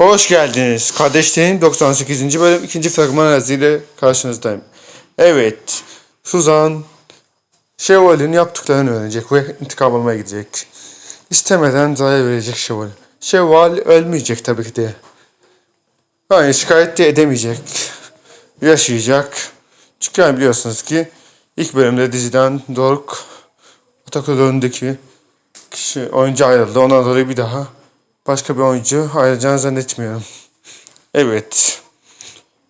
Hoş geldiniz. Kardeşlerin 98. bölüm 2. fragman arasıyla karşınızdayım. Evet, Suzan Şevval'in yaptıklarını öğrenecek ve intikam almaya gidecek. İstemeden zarar verecek Şevval. Şevval ölmeyecek tabii ki de. Yani şikayet de edemeyecek. Yaşayacak. Çünkü yani biliyorsunuz ki ilk bölümde diziden Doruk Atakulü'ndeki kişi oyuncu ayrıldı. Ondan dolayı bir daha başka bir oyuncu ayrılacağını zannetmiyorum. Evet.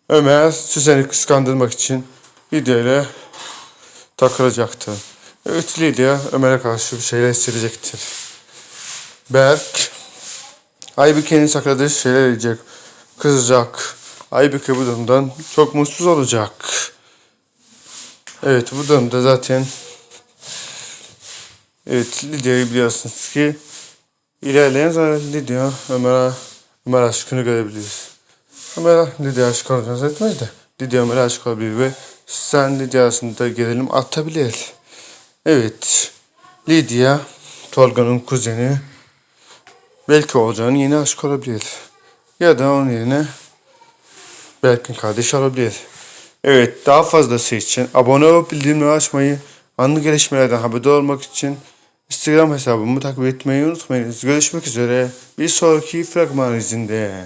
Ömer Süsen'i kıskandırmak için Lidya ile takılacaktı. Evet Lidya Ömer'e karşı bir şeyler hissedecektir. Berk Aybüke'nin sakladığı şeyler diyecek. Kızacak. Aybüke bu durumdan çok mutsuz olacak. Evet bu durumda zaten Evet Lidya'yı biliyorsunuz ki ilerleyen zaman Lidya Ömer'e Ömer aşkını görebiliriz. Ömer Lidya aşık olacağını zannetmez de Lidya Ömer'e aşık olabilir ve sen Lidya arasında gerilim artabilir. Evet Lidya Tolga'nın kuzeni belki olacağını yeni aşık olabilir. Ya da onun yerine Berk'in kardeşi olabilir. Evet daha fazlası için abone olup bildirimleri açmayı, anlık gelişmelerden haberdar olmak için Instagram hesabımı takip etmeyi unutmayınız. Görüşmek üzere bir sonraki fragman izinde.